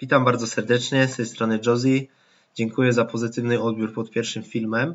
Witam bardzo serdecznie, z tej strony Josie. Dziękuję za pozytywny odbiór pod pierwszym filmem.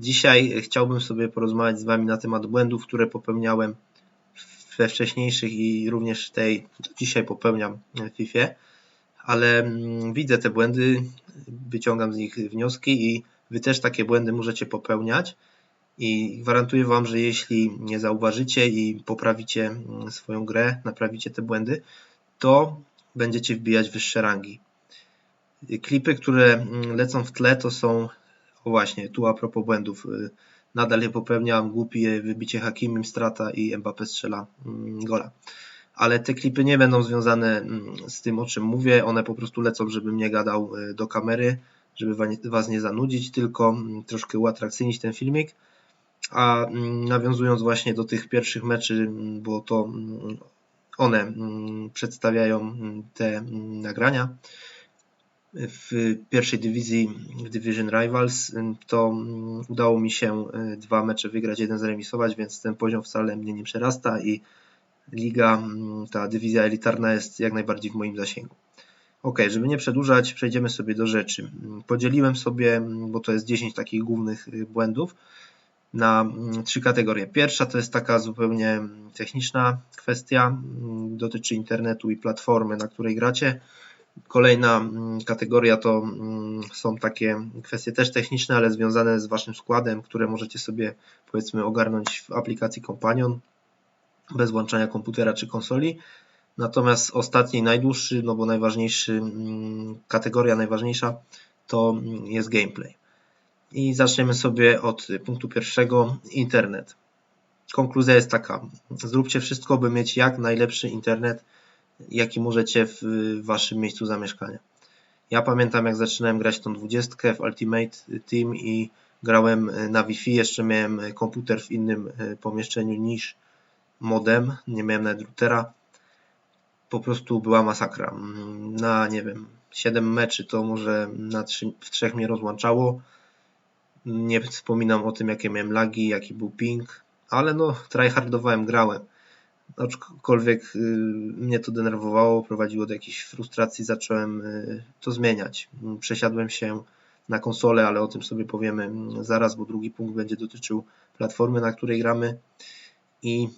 Dzisiaj chciałbym sobie porozmawiać z Wami na temat błędów, które popełniałem we wcześniejszych i również tej dzisiaj popełniam w FIFA, ale mm, widzę te błędy, wyciągam z nich wnioski i Wy też takie błędy możecie popełniać i gwarantuję Wam, że jeśli nie zauważycie i poprawicie mm, swoją grę, naprawicie te błędy, to będziecie wbijać wyższe rangi. Klipy, które mm, lecą w tle, to są, o właśnie, tu a propos błędów, y, nadal je popełniam, głupie wybicie Hakimim, strata i Mbappé strzela mm, gola. Ale te klipy nie będą związane mm, z tym, o czym mówię, one po prostu lecą, żebym nie gadał y, do kamery, żeby Was nie zanudzić, tylko troszkę uatrakcyjnić ten filmik. A nawiązując właśnie do tych pierwszych meczy, bo to one mm, przedstawiają mm, te mm, nagrania w pierwszej dywizji, w Division Rivals, to udało mi się e, dwa mecze wygrać, jeden zremisować, więc ten poziom wcale mnie nie przerasta i liga, ta dywizja elitarna jest jak najbardziej w moim zasięgu. Ok, żeby nie przedłużać, przejdziemy sobie do rzeczy. Podzieliłem sobie, bo to jest 10 takich głównych e, błędów, na mm, trzy kategorie. Pierwsza to jest taka zupełnie techniczna kwestia, mm, dotyczy internetu i platformy, na której gracie. Kolejna mm, kategoria to są takie kwestie też techniczne, ale związane z Waszym składem, które możecie sobie powiedzmy ogarnąć w aplikacji Companion bez włączania komputera czy konsoli. Natomiast ostatni, najdłuższy, no bo najważniejszy, kategoria najważniejsza to jest gameplay. I zaczniemy sobie od punktu pierwszego, internet. Konkluzja jest taka, zróbcie wszystko, by mieć jak najlepszy internet, jaki możecie w waszym miejscu zamieszkania. Ja pamiętam jak zaczynałem grać tą dwudziestkę w Ultimate Team i grałem na Wi-Fi, jeszcze miałem komputer w innym e, pomieszczeniu niż modem, nie miałem nawet routera. Po prostu była masakra. Na nie wiem, 7 meczy to może na 3, w trzech mnie rozłączało nie wspominam o tym, jakie miałem lagi, jaki był ping, ale no, tryhardowałem, grałem. Aczkolwiek y, mnie to denerwowało, prowadziło do jakiejś frustracji, zacząłem y, to zmieniać. Przesiadłem się na konsolę, ale o tym sobie powiemy zaraz, bo drugi punkt będzie dotyczył platformy, na której gramy. I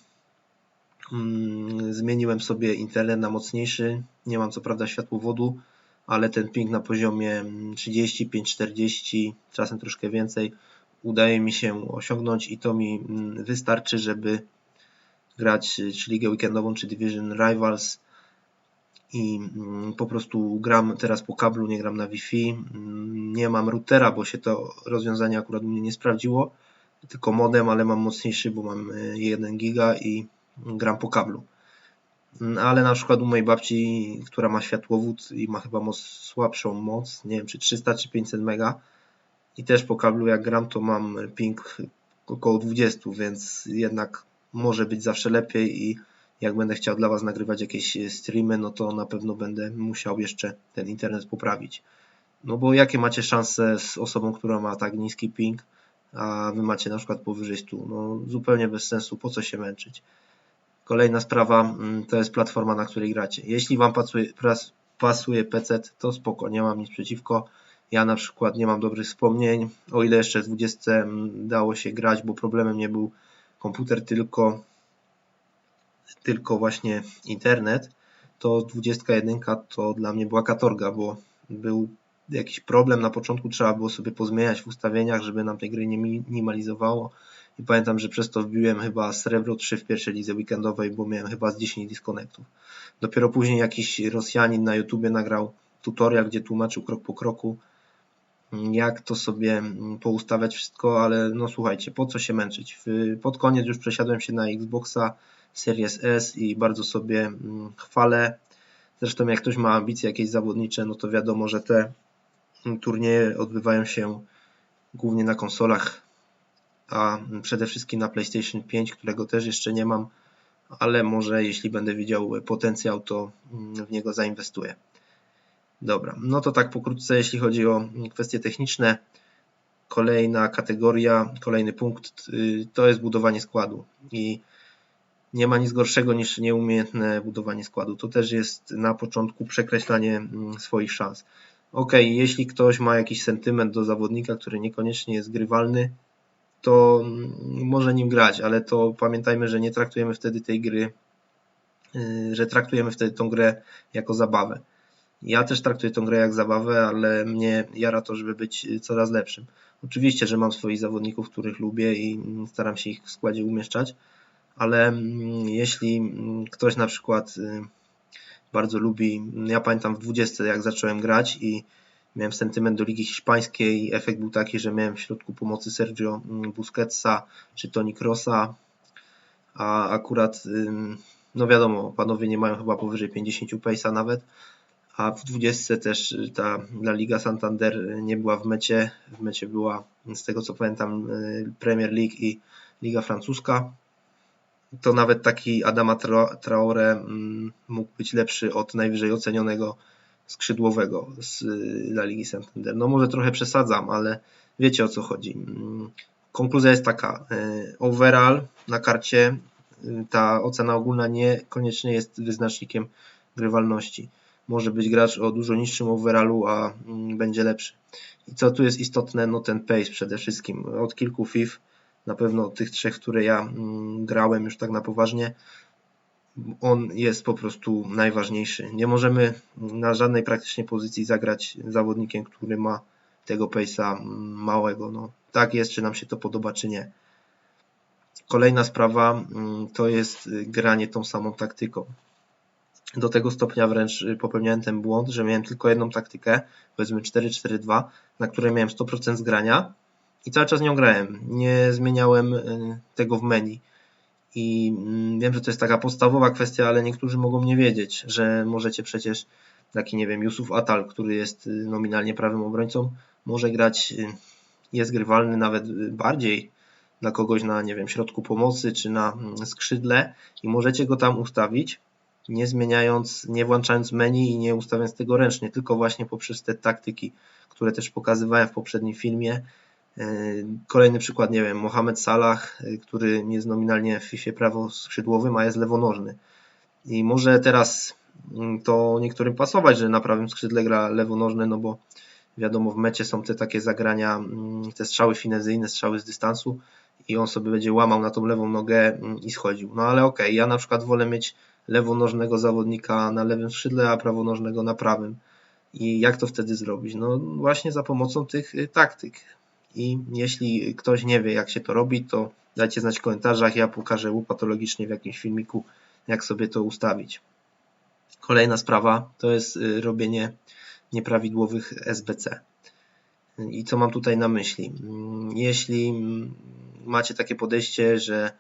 mm, zmieniłem sobie internet na mocniejszy. Nie mam co prawda światłowodu, ale ten ping na poziomie 35-40, czasem troszkę więcej, udaje mi się osiągnąć i to mi mm, wystarczy, żeby grać czy ligę weekendową, czy Division Rivals i mm, po prostu gram teraz po kablu, nie gram na Wi-Fi. Mm, nie mam routera, bo się to rozwiązanie akurat u mnie nie sprawdziło, tylko modem, ale mam mocniejszy, bo mam 1 giga i gram po kablu. Mm, ale na przykład u mojej babci, która ma światłowód i ma chyba moc, słabszą moc, nie wiem czy 300 czy 500 mega i też po kablu jak gram to mam ping około 20, więc jednak może być zawsze lepiej i jak będę chciał dla Was nagrywać jakieś streamy, no to na pewno będę musiał jeszcze ten internet poprawić. No bo jakie macie szanse z osobą, która ma tak niski ping, a Wy macie na przykład powyżej 100? No zupełnie bez sensu, po co się męczyć? Kolejna sprawa mm, to jest platforma, na której gracie. Jeśli Wam pasuje, pasuje PC, to spoko, nie mam nic przeciwko. Ja na przykład nie mam dobrych wspomnień, o ile jeszcze w 20 mm, dało się grać, bo problemem nie był komputer, tylko, tylko właśnie internet, to 21 to dla mnie była katorga, bo był jakiś problem na początku, trzeba było sobie pozmieniać w ustawieniach, żeby nam tej gry nie minimalizowało i pamiętam, że przez to wbiłem chyba srebro 3 w pierwszej lidze weekendowej, bo miałem chyba z 10 disconnectów. Dopiero później jakiś Rosjanin na YouTubie nagrał tutorial, gdzie tłumaczył krok po kroku, jak to sobie poustawiać wszystko, ale no słuchajcie, po co się męczyć? Pod koniec już przesiadłem się na Xboxa Series S i bardzo sobie mm, chwalę. Zresztą jak ktoś ma ambicje jakieś zawodnicze, no to wiadomo, że te turnieje odbywają się głównie na konsolach a przede wszystkim na PlayStation 5, którego też jeszcze nie mam, ale może jeśli będę widział potencjał, to mm, w niego zainwestuję. Dobra, no to tak pokrótce, jeśli chodzi o kwestie techniczne. Kolejna kategoria, kolejny punkt y, to jest budowanie składu. I nie ma nic gorszego niż nieumiejętne budowanie składu. To też jest na początku przekreślanie mm, swoich szans. Ok, jeśli ktoś ma jakiś sentyment do zawodnika, który niekoniecznie jest grywalny, to może nim grać, ale to pamiętajmy, że nie traktujemy wtedy tej gry, y, że traktujemy wtedy tą grę jako zabawę. Ja też traktuję tą grę jak zabawę, ale mnie jara to, żeby być coraz lepszym. Oczywiście, że mam swoich zawodników, których lubię i staram się ich w składzie umieszczać, ale mm, jeśli ktoś na przykład y, bardzo lubi, ja pamiętam w 20 jak zacząłem grać i miałem sentyment do Ligi Hiszpańskiej, efekt był taki, że miałem w środku pomocy Sergio mm, Busquetsa czy Toni Krosa, a akurat no wiadomo, panowie nie mają chyba powyżej 50 pace'a nawet, a w 20 też ta La Liga Santander nie była w mecie, w mecie była z tego co pamiętam y, Premier League i Liga Francuska. To nawet taki Adama Traore mógł być lepszy od najwyżej ocenionego skrzydłowego z y, Ligi Santander. No może trochę przesadzam, ale wiecie o co chodzi. Mm, konkluzja jest taka. Y, overall na karcie ta ocena ogólna niekoniecznie jest wyznacznikiem grywalności może być gracz o dużo niższym overallu, a mm, będzie lepszy. I co tu jest istotne, no ten pace przede wszystkim. Od kilku FIF, na pewno tych trzech, które ja mm, grałem już tak na poważnie, on jest po prostu najważniejszy. Nie możemy na żadnej praktycznie pozycji zagrać zawodnikiem, który ma tego mm, małego. No, tak jest, czy nam się to podoba, czy nie. Kolejna sprawa to jest granie tą samą taktyką do tego stopnia wręcz popełniałem ten błąd, że miałem tylko jedną taktykę, powiedzmy 4-4-2, na której miałem 100% zgrania i cały czas nią grałem. Nie zmieniałem y, tego w menu. I mm, wiem, że to jest taka podstawowa kwestia, ale niektórzy mogą nie wiedzieć, że możecie przecież taki, nie wiem, Yusuf Atal, który jest y, nominalnie prawym obrońcą, może grać, jest grywalny nawet bardziej dla kogoś na, nie wiem, środku pomocy czy na mm, skrzydle i możecie go tam ustawić nie zmieniając, nie włączając menu i nie ustawiając tego ręcznie, tylko właśnie poprzez te taktyki, które też pokazywałem w poprzednim filmie. E, kolejny przykład, nie wiem, Mohamed Salah, e, który jest nominalnie w FIFA prawo skrzydłowym, a jest lewonożny. I może teraz mm, to niektórym pasować, że na prawym skrzydle gra lewonożny, no bo wiadomo, w mecie są te takie zagrania, mm, te strzały finezyjne, strzały z dystansu i on sobie będzie łamał na tą lewą nogę mm, i schodził. No ale okej, okay, ja na przykład wolę mieć lewonożnego zawodnika na lewym skrzydle, a prawonożnego na prawym. I jak to wtedy zrobić? No właśnie za pomocą tych y, taktyk. I jeśli ktoś nie wie, jak się to robi, to dajcie znać w komentarzach. Ja pokażę patologicznie w jakimś filmiku, jak sobie to ustawić. Kolejna sprawa to jest y, robienie nieprawidłowych SBC. I co mam tutaj na myśli? Mm, jeśli mm, macie takie podejście, że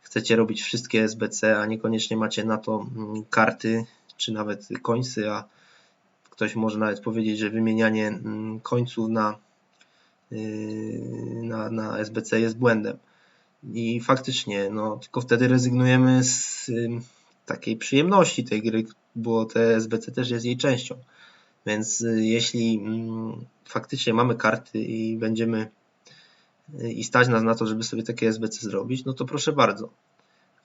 chcecie robić wszystkie SBC, a niekoniecznie macie na to mm, karty czy nawet końcy, a ktoś może nawet powiedzieć, że wymienianie końców na, na, na SBC jest błędem. I faktycznie, no, tylko wtedy rezygnujemy z takiej przyjemności tej gry, bo te SBC też jest jej częścią. Więc y, jeśli mm, faktycznie mamy karty i będziemy i stać nas na to, żeby sobie takie SBC zrobić, no to proszę bardzo.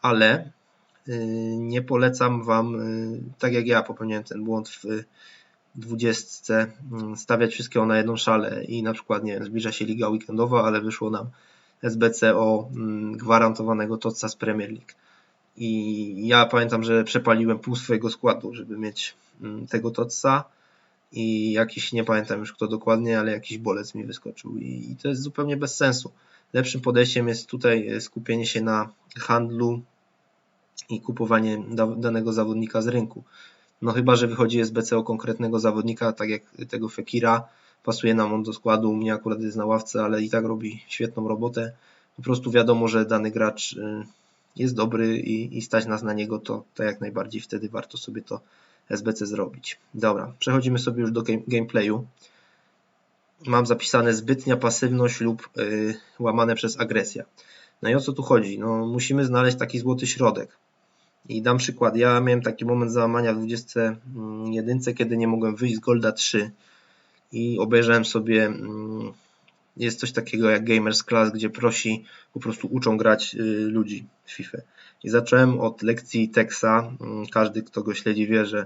Ale y, nie polecam Wam, y, tak jak ja popełniłem ten błąd w dwudziestce, mm, stawiać wszystkiego na jedną szalę i na przykład, nie wiem, zbliża się liga weekendowa, ale wyszło nam SBC o mm, gwarantowanego toca z Premier League. I ja pamiętam, że przepaliłem pół swojego składu, żeby mieć mm, tego toca i jakiś, nie pamiętam już kto dokładnie, ale jakiś bolec mi wyskoczył i, i to jest zupełnie bez sensu. Lepszym podejściem jest tutaj e, skupienie się na handlu i kupowanie danego zawodnika z rynku. No chyba, że wychodzi SBC o konkretnego zawodnika, tak jak tego Fekira, pasuje nam on do składu, u mnie akurat jest na ławce, ale i tak robi świetną robotę. Po prostu wiadomo, że dany gracz e, jest dobry i, i stać nas na niego, to, to jak najbardziej wtedy warto sobie to SBC zrobić. Dobra, przechodzimy sobie już do game, gameplayu. Mam zapisane zbytnia pasywność lub yy, łamane przez agresja. No i o co tu chodzi? No, musimy znaleźć taki złoty środek. I dam przykład. Ja miałem taki moment załamania w 21, kiedy nie mogłem wyjść z Golda 3 i obejrzałem sobie. Mm, jest coś takiego jak Gamers Class, gdzie prosi, po prostu uczą grać y, ludzi w FIFA. I zacząłem od lekcji Texa. Mm, każdy, kto go śledzi, wie, że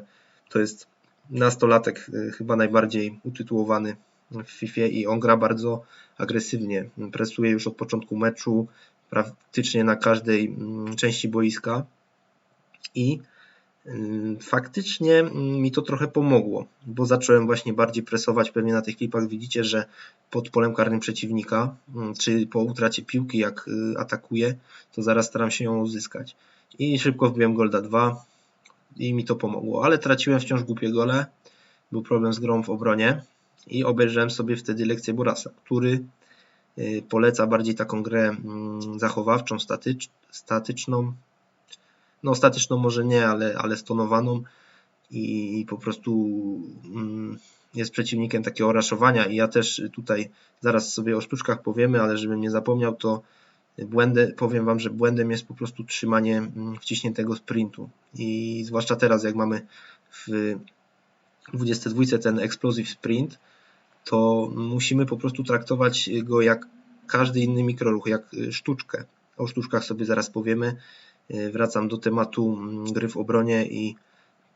to jest nastolatek y, chyba najbardziej utytułowany w FIFA i on gra bardzo agresywnie. Presuje już od początku meczu, praktycznie na każdej mm, części boiska i faktycznie mi to trochę pomogło, bo zacząłem właśnie bardziej presować. Pewnie na tych klipach widzicie, że pod polem karnym przeciwnika, czy po utracie piłki, jak y, atakuje, to zaraz staram się ją uzyskać. I szybko wbiłem Golda 2 i mi to pomogło, ale traciłem wciąż głupie gole. Był problem z grą w obronie i obejrzałem sobie wtedy lekcję Borasa, który y, poleca bardziej taką grę zachowawczą, statycz, statyczną, no statyczną może nie, ale, ale stonowaną i po prostu mm, jest przeciwnikiem takiego raszowania i ja też tutaj zaraz sobie o sztuczkach powiemy, ale żebym nie zapomniał, to błędy, powiem Wam, że błędem jest po prostu trzymanie mm, wciśniętego sprintu i zwłaszcza teraz jak mamy w 22 ten explosive sprint, to musimy po prostu traktować go jak każdy inny mikroruch, jak sztuczkę. O sztuczkach sobie zaraz powiemy. E, wracam do tematu mm, gry w obronie i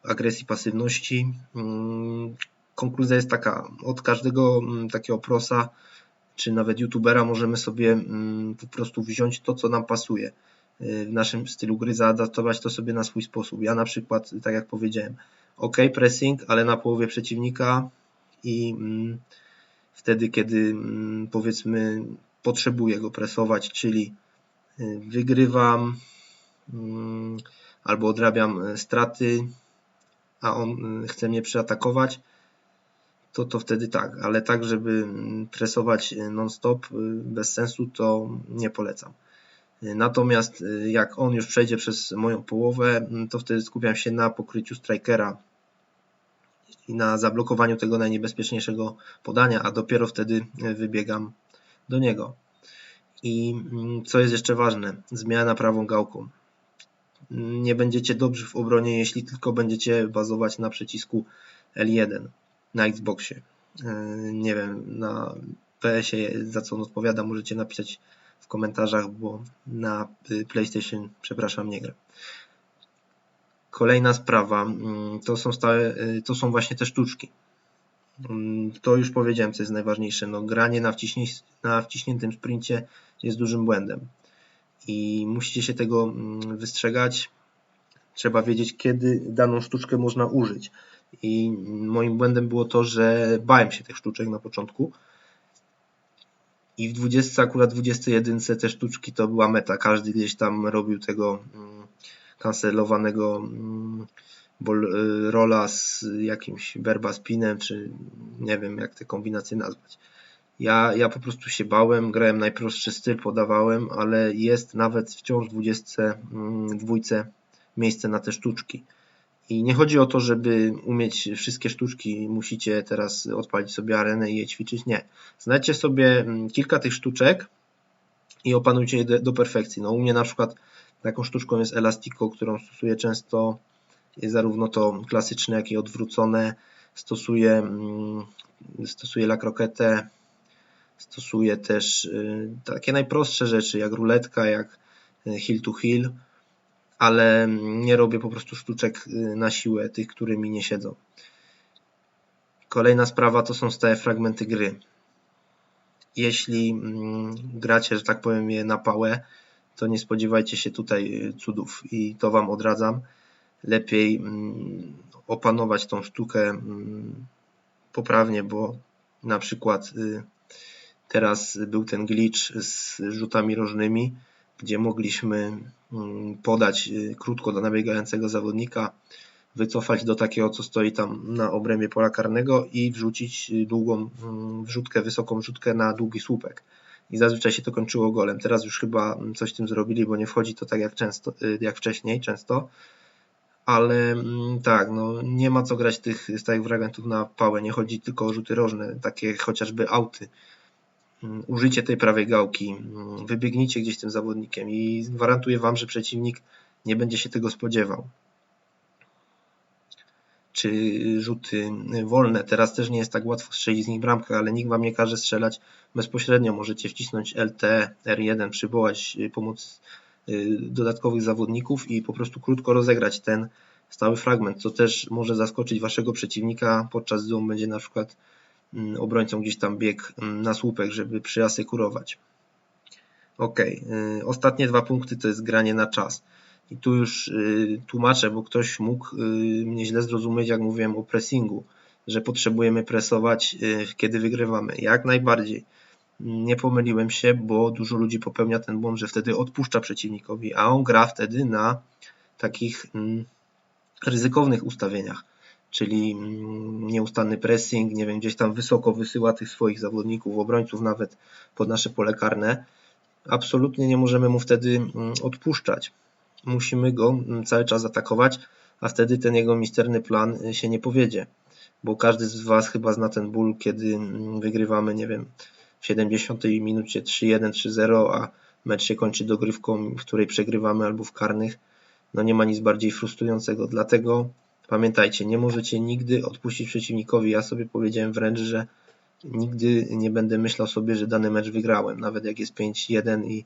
agresji, pasywności. Mm, konkluzja jest taka, od każdego mm, takiego prosa, czy nawet youtubera możemy sobie po prostu wziąć to, co nam pasuje e, w naszym stylu gry, zaadaptować to sobie na swój sposób. Ja na przykład, tak jak powiedziałem, ok, pressing, ale na połowie przeciwnika i wtedy, kiedy powiedzmy potrzebuję go presować, czyli e, wygrywam albo odrabiam e, straty, a on e, chce mnie przeatakować, to to wtedy tak, ale tak, żeby mm, presować e, non-stop bez sensu, to nie polecam. Natomiast jak on już przejdzie przez moją połowę, mm, to wtedy skupiam się na pokryciu strikera i na zablokowaniu tego najniebezpieczniejszego podania, a dopiero wtedy wybiegam do niego. I co jest jeszcze ważne, zmiana prawą gałką nie będziecie dobrzy w obronie, jeśli tylko będziecie bazować na przycisku L1 na Xboxie. E, nie wiem, na PS-ie za co on odpowiada, możecie napisać w komentarzach, bo na PlayStation, przepraszam, nie gra. Kolejna sprawa, mm, to są, stałe, y, to są właśnie te sztuczki. Mm, to już powiedziałem, co jest najważniejsze. No, granie na, na wciśniętym sprincie jest dużym błędem i musicie się tego mm, wystrzegać. Trzeba wiedzieć, kiedy daną sztuczkę można użyć. I moim błędem było to, że bałem się tych sztuczek na początku. I w 20, akurat 21 te sztuczki to była meta. Każdy gdzieś tam robił tego mm, kancelowanego mm, y, rola z jakimś berbaspinem, czy nie wiem jak te kombinacje nazwać. Ja, ja po prostu się bałem, grałem najprostszy styl, podawałem, ale jest nawet wciąż w 22 mm, miejsce na te sztuczki. I nie chodzi o to, żeby umieć wszystkie sztuczki, musicie teraz odpalić sobie arenę i je ćwiczyć. Nie. Znajdźcie sobie mm, kilka tych sztuczek i opanujcie je do perfekcji. No, u mnie na przykład taką sztuczką jest Elastico, którą stosuję często, zarówno to klasyczne, jak i odwrócone. Stosuję, mm, stosuję La Croquette, Stosuję też y, takie najprostsze rzeczy, jak ruletka, jak y, hill to hill, ale nie robię po prostu sztuczek y, na siłę, tych, które mi nie siedzą. Kolejna sprawa to są stałe fragmenty gry. Jeśli mm, gracie, że tak powiem, je na pałę, to nie spodziewajcie się tutaj cudów i to Wam odradzam. Lepiej mm, opanować tą sztukę mm, poprawnie, bo na przykład Teraz był ten glitch z rzutami rożnymi, gdzie mogliśmy mm, podać y, krótko do nabiegającego zawodnika, wycofać do takiego, co stoi tam na obrębie pola karnego i wrzucić długą mm, wrzutkę, wysoką wrzutkę na długi słupek. I zazwyczaj się to kończyło golem. Teraz już chyba coś z tym zrobili, bo nie wchodzi to tak jak, często, y, jak wcześniej, często. Ale mm, tak, no nie ma co grać tych stałych fragmentów na pałę. Nie chodzi tylko o rzuty rożne, takie chociażby auty Mm, użycie tej prawej gałki, mm, wybiegnijcie gdzieś tym zawodnikiem i gwarantuję Wam, że przeciwnik nie będzie się tego spodziewał. Czy rzuty wolne. Teraz też nie jest tak łatwo strzelić z nich bramkę, ale nikt Wam nie każe strzelać bezpośrednio. Możecie wcisnąć LT, R1, przywołać pomoc y, dodatkowych zawodników i po prostu krótko rozegrać ten stały fragment, co też może zaskoczyć waszego przeciwnika, podczas on będzie na przykład mm, obrońcą gdzieś tam bieg mm, na słupek, żeby przyasekurować. Ok, ostatnie dwa punkty to jest granie na czas. I tu już y, tłumaczę, bo ktoś mógł y, mnie źle zrozumieć, jak mówiłem o pressingu, że potrzebujemy presować, y, kiedy wygrywamy. Jak najbardziej. Nie pomyliłem się, bo dużo ludzi popełnia ten błąd, że wtedy odpuszcza przeciwnikowi, a on gra wtedy na takich mm, ryzykownych ustawieniach, czyli mm, nieustanny pressing, nie wiem, gdzieś tam wysoko wysyła tych swoich zawodników, obrońców nawet pod nasze pole karne. Absolutnie nie możemy mu wtedy mm, odpuszczać musimy go mm, cały czas atakować, a wtedy ten jego misterny plan y, się nie powiedzie. Bo każdy z Was chyba zna ten ból, kiedy wygrywamy, nie wiem, w 70 minucie 3-1, 3-0, a mecz się kończy dogrywką, w której przegrywamy albo w karnych. No nie ma nic bardziej frustrującego. Dlatego pamiętajcie, nie możecie nigdy odpuścić przeciwnikowi. Ja sobie powiedziałem wręcz, że nigdy nie będę myślał sobie, że dany mecz wygrałem, nawet jak jest 5-1 i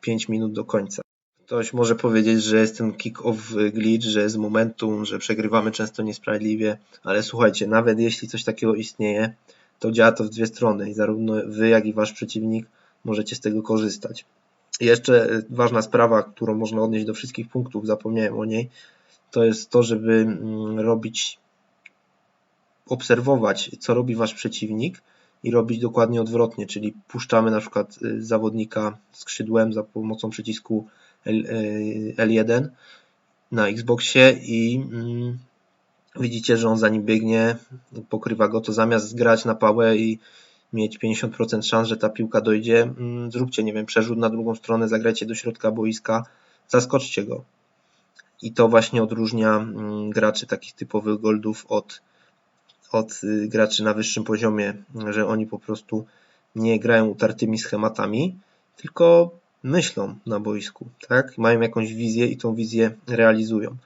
5 minut do końca. Ktoś może powiedzieć, że jest ten kick-off glitch, że jest momentum, że przegrywamy często niesprawiedliwie, ale słuchajcie, nawet jeśli coś takiego istnieje, to działa to w dwie strony i zarówno wy, jak i wasz przeciwnik możecie z tego korzystać. I jeszcze ważna sprawa, którą można odnieść do wszystkich punktów, zapomniałem o niej, to jest to, żeby mm, robić, obserwować, co robi wasz przeciwnik i robić dokładnie odwrotnie, czyli puszczamy na przykład y, zawodnika skrzydłem za pomocą przycisku L1 na Xboxie i mm, widzicie, że on za nim biegnie, pokrywa go, to zamiast grać na pałę i mieć 50% szans, że ta piłka dojdzie, mm, zróbcie, nie wiem, przerzut na drugą stronę, zagrajcie do środka boiska, zaskoczcie go. I to właśnie odróżnia mm, graczy takich typowych goldów od, od y, graczy na wyższym poziomie, że oni po prostu nie grają utartymi schematami, tylko myślą na boisku, tak? Mają jakąś wizję i tą wizję realizują.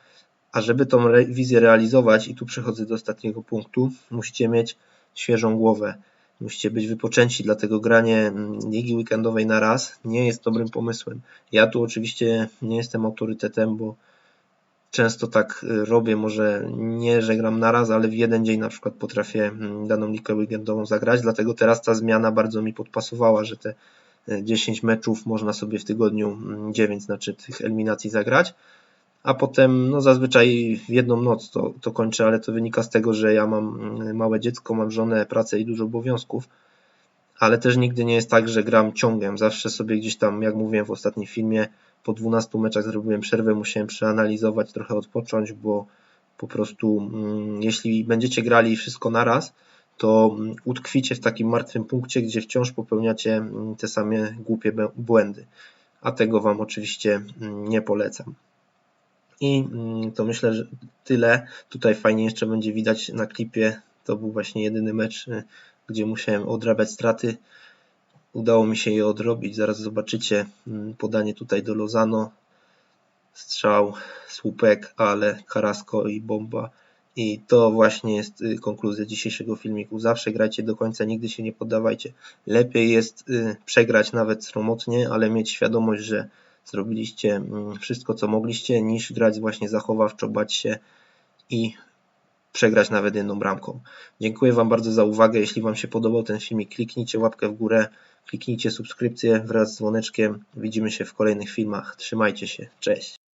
A żeby tą re wizję realizować, i tu przechodzę do ostatniego punktu, musicie mieć świeżą głowę. Musicie być wypoczęci, dlatego granie mm, ligi weekendowej na raz nie jest dobrym pomysłem. Ja tu oczywiście nie jestem autorytetem, bo często tak y, robię, może nie, że gram na raz, ale w jeden dzień na przykład potrafię mm, daną ligę weekendową zagrać, dlatego teraz ta zmiana bardzo mi podpasowała, że te 10 meczów można sobie w tygodniu 9 mm, znaczy tych eliminacji zagrać, a potem no zazwyczaj w jedną noc to, to kończę, ale to wynika z tego, że ja mam mm, małe dziecko, mam żonę, pracę i dużo obowiązków, ale też nigdy nie jest tak, że gram ciągiem. Zawsze sobie gdzieś tam, jak mówiłem w ostatnim filmie, po 12 meczach zrobiłem przerwę, musiałem przeanalizować, trochę odpocząć, bo po prostu mm, jeśli będziecie grali wszystko naraz, to mm, utkwicie w takim martwym punkcie, gdzie wciąż popełniacie mm, te same głupie błędy. A tego Wam oczywiście nie polecam. I to myślę, że tyle. Tutaj fajnie jeszcze będzie widać na klipie. To był właśnie jedyny mecz, y, gdzie musiałem odrabiać straty. Udało mi się je odrobić. Zaraz zobaczycie podanie tutaj do Lozano. Strzał, słupek, ale Karasko i bomba i to właśnie jest y, konkluzja dzisiejszego filmiku. Zawsze grajcie do końca, nigdy się nie poddawajcie. Lepiej jest y, przegrać nawet sromotnie, ale mieć świadomość, że zrobiliście mm, wszystko, co mogliście, niż grać właśnie zachowawczo, bać się i przegrać nawet jedną bramką. Dziękuję Wam bardzo za uwagę. Jeśli Wam się podobał ten filmik, kliknijcie łapkę w górę, kliknijcie subskrypcję wraz z dzwoneczkiem. Widzimy się w kolejnych filmach. Trzymajcie się. Cześć.